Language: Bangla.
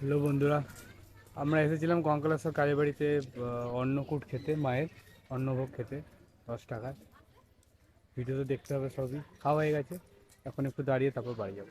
হ্যালো বন্ধুরা, আমরা এসেছিলাম কঙ্কালেশ্বর কালীবাড়িতে অন্নকূট খেতে, মায়ের অন্নভোগ খেতে, দশ টাকায়। ভিডিও তো দেখতে হবে সবই। খাওয়া হয়ে গেছে, এখন একটু দাঁড়িয়ে তারপর বাড়ি যাব।